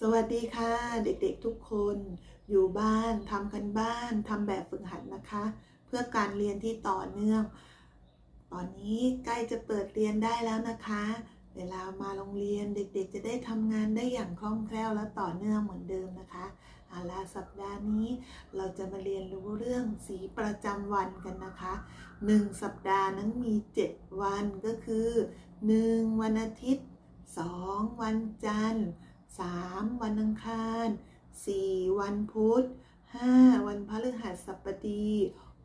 สวัสดีค่ะ เด็กๆทุกคนอยู่บ้านทำกันบ้านทำแบบฝึกหัดนะคะ เพื่อการเรียนที่ต่อเนื่อง ตอนนี้ใกล้จะเปิดเรียนได้แล้วนะคะ เวลามาโรงเรียนเด็กๆ จะได้ทำงานได้อย่างคล่องแคล่วและต่อเนื่องเหมือนเดิมนะคะเอาละสัปดาห์นี้เราจะมาเรียนรู้เรื่องสีประจำวันกันนะคะหนึ่งสัปดาห์นั้นมี 7 วันก็คือ 1. วันอาทิตย์ 2. วันจันทร์ 3. วันอังคาร 4. วันพุธ 5. วันพฤหัสบดี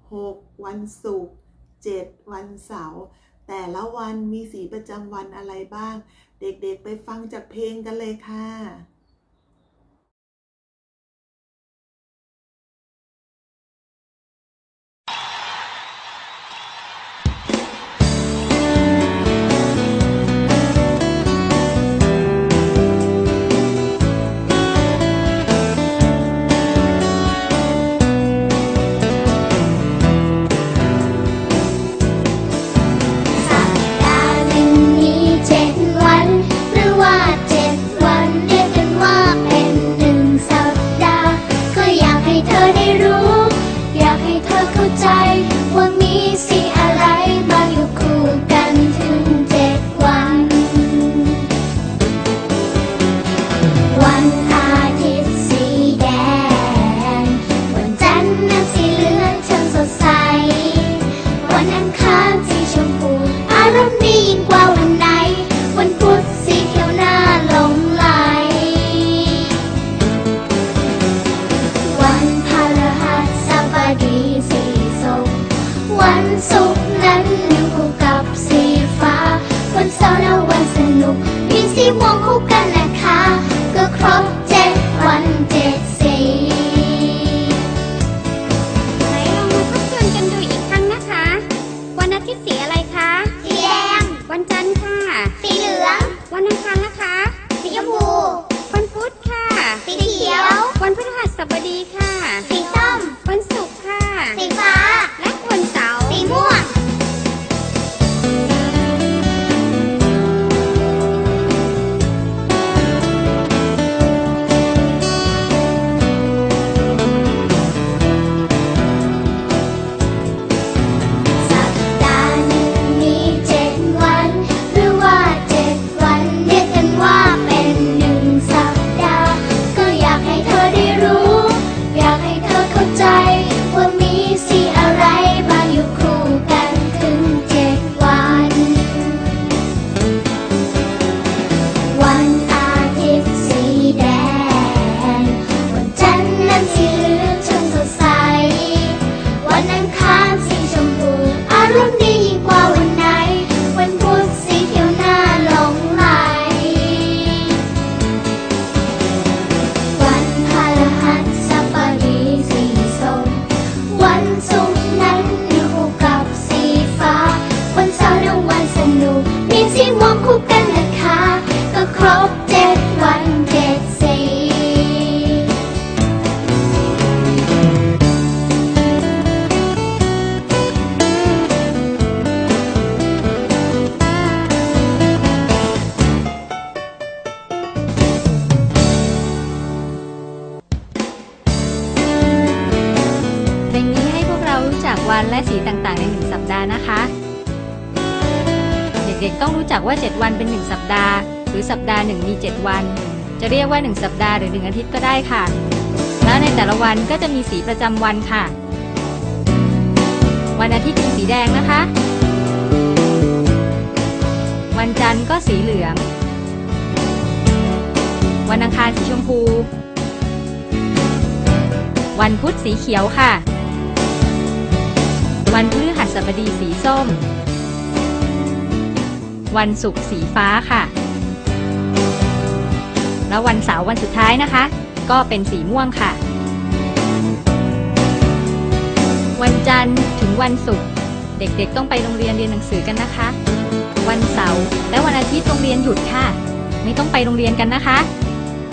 6. วันศุกร์ 7. วันเสาร์ แต่ละวันมีสีประจำวันอะไรบ้าง เด็กๆไปฟังจากเพลงกันเลยค่ะ ศุกร์นั้นอยู่คู่กับสีฟ้า วันเสาร์และวันสนุก มีสีม่วงคู่กันนะคะ ก็ครบเจ็ดวันเจ็ดสีไหนลองมาทบทวนกันดูอีกครั้งนะคะ วันอาทิตย์สีอะไรคะ สีแดง วันจันทร์ค่ะ สีเหลือง วันอังคารนะคะ สีชมพู วันพุธค่ะ สีเขียว วันพฤหัสบดีค่ะ วันและสีต่างๆ ในหนึ่งสัปดาห์นะคะ เด็กๆต้องรู้จักว่า 7 วันเป็น 1 สัปดาห์ หรือสัปดาห์หนึ่งมี 7 วัน จะเรียกว่า 1 สัปดาห์หรือ 1 อาทิตย์ก็ได้ค่ะ แล้วในแต่ละวันก็จะมีสีประจำวันค่ะ วันอาทิตย์เป็นสีแดงนะคะ วันจันทร์ก็สีเหลือง วันอังคารสีชมพู วันพุธสีเขียวค่ะ วันพฤหัสบดีสีส้ม วันศุกร์สีฟ้าค่ะ แล้ววันเสาร์วันสุดท้ายนะคะ ก็เป็นสีม่วงค่ะ วันจันทร์ถึงวันศุกร์เด็กๆต้องไปโรงเรียนเรียนหนังสือกันนะคะ วันเสาร์และวันอาทิตย์โรงเรียนหยุดค่ะ ไม่ต้องไปโรงเรียนกันนะคะ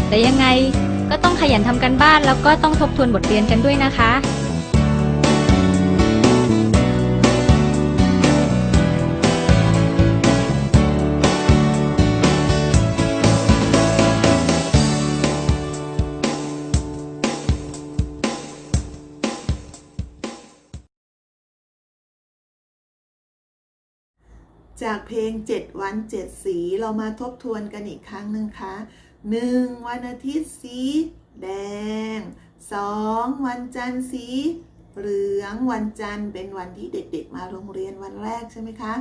แต่ยังไงก็ต้องขยันทำกันบ้านแล้วก็ต้องทบทวนบทเรียนกันด้วยนะคะ จากเพลง 7 วัน 7 สีเรามาทบทวนกันอีกครั้งหนึ่งคะ 1. วันอาทิตย์สี แดง 2. วันจันทร์สีเหลืองวันจันทร์เป็นวันที่เด็กๆ มาโรงเรียนวันแรกใช่ไหมคะ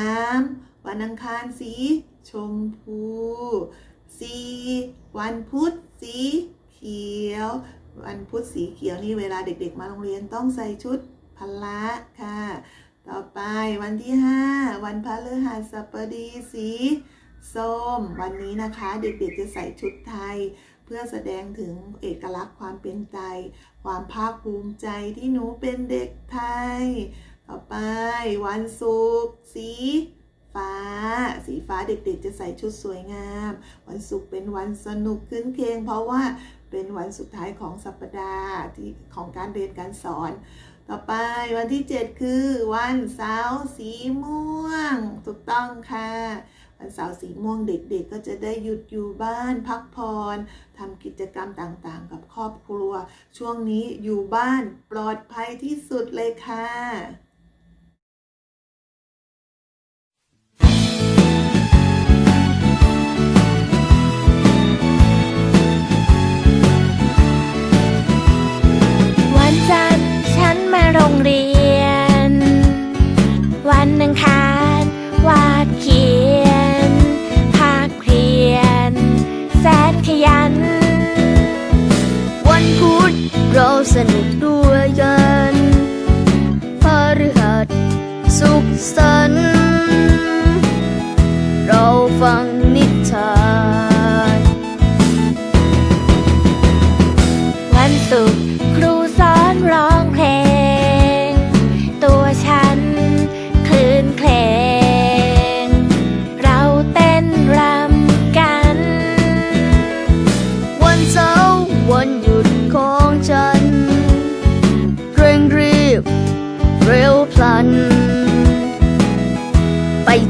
3. วันอังคารสี ชมพู 4. วันพุธสีเขียว วันพุธสีเขียวนี่เวลาเด็กๆ มาโรงเรียนต้องใส่ชุดพละค่ะ ต่อไปวันที่ 5 วันพฤหัสบดีสีส้ม วันนี้นะคะเด็กๆจะใส่ชุดไทย เพื่อแสดงถึงเอกลักษณ์ความเป็นไทย ความภาคภูมิใจที่หนูเป็นเด็กไทย ต่อไปวันศุกร์สีฟ้า สีฟ้าเด็กๆจะใส่ชุดสวยงาม วันศุกร์เป็นวันสนุกขึ้นเคงเพราะว่าเป็นวันสุดท้ายของสัปดาห์ที่ของการเรียนการสอน ต่อไปวันที่ 7 คือวันเสาร์สีม่วง ถูกต้องค่ะ วันเสาร์สีม่วงเด็กๆ ก็จะได้หยุดอยู่บ้านพักผ่อนทำกิจกรรมต่างๆ กับครอบครัว ช่วงนี้อยู่บ้านปลอดภัยที่สุดเลยค่ะ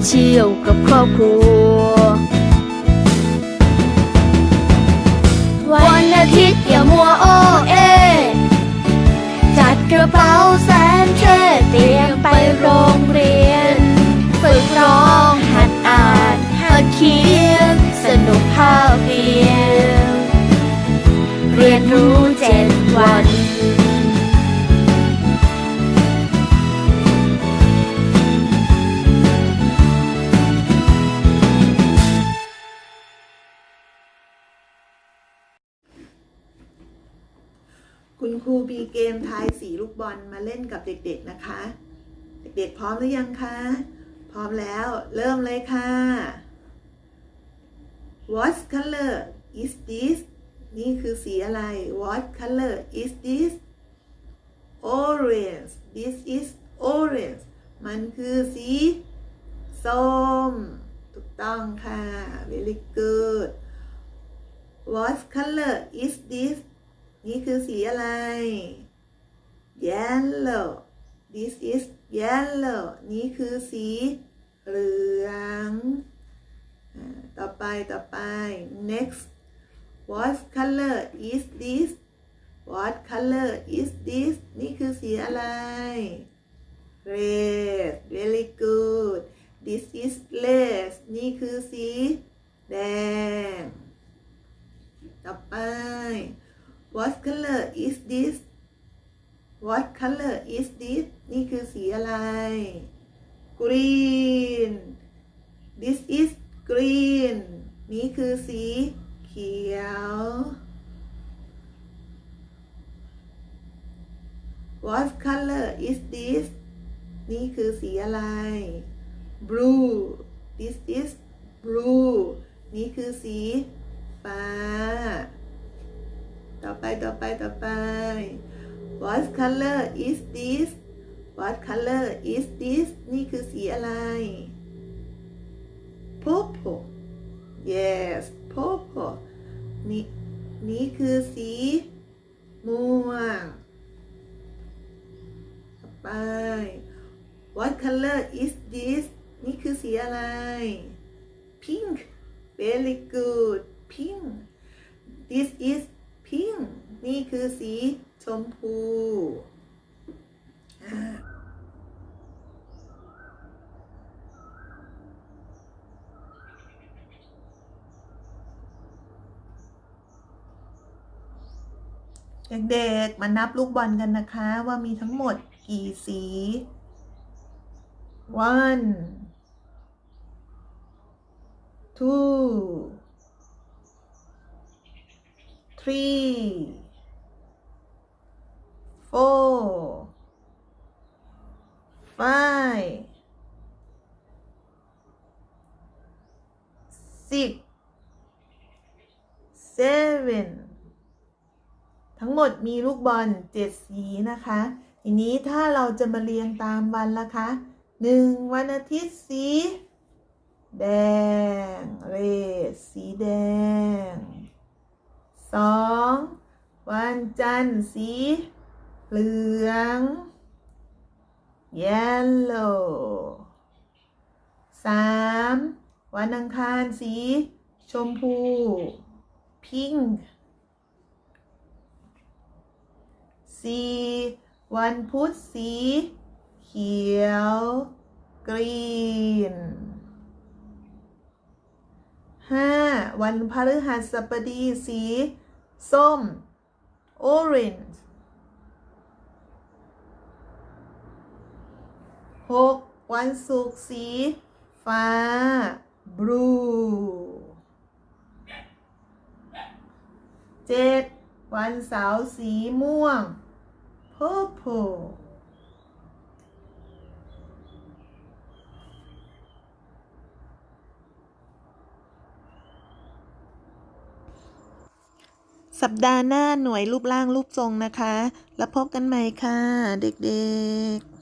เที่ยวกับครอบครัว วันอาทิตย์อย่ามัวโอเอ จัดกระเป๋าแสนเท่เตรียมไปโรง ครูมีเกมทายสีลูกบอลมาเล่นกับเด็กๆนะคะ เด็กๆพร้อมหรือยังคะ พร้อมแล้วเริ่มเลยค่ะ What color is this นี่คือสีอะไร What color is this Orange This is orange มันคือสีส้ม ถูกต้องค่ะ Very good What color is this นี่คือสีอะไร yellow this is yellow นี่คือสีเหลือง ต่อไปต่อไป next what color is this what color is this นี่คือสีอะไร red very good this is red นี่คือสีแดง ต่อไป What color is this What color is this นี่คือสีอะไร Green This is green นี่คือสีเขียว What color is this นี่คือสีอะไร Blue This is blue นี่คือสีฟ้า ต่อไปต่อไปต่อไป What color is this What color is this นี่คือสีอะไร Purple Yes purple นี่นี่คือสีม่วง ต่อไป What color is this นี่คือสีอะไร Pink Very good Pink This is พิงนี่คือสีชมพูเด็กๆ มานับลูกบอลกันนะคะ ว่ามีทั้งหมดกี่สี one two three four five six seven ทั้งหมดมีลูกบอลเจ็ดสีนะคะ ทีนี้ถ้าเราจะมาเรียงตามวันละคะหนึ่งวันอาทิตย์สีแดง เรดสีแดง สองวันจันทร์สีเหลือง yellow สามวันอังคารสี ชมพู pink สี่วันพุธสี เขียวกรีนห้าวันพฤหัสบดีสี ส้ม orange หกวันศุกร์สี ฟ้า blue เจ็ดวันเสาร์สีม่วง purple สัปดาห์หน้าหน่วยรูปร่างรูปทรงนะคะ แล้วพบกันใหม่ค่ะ เด็กๆ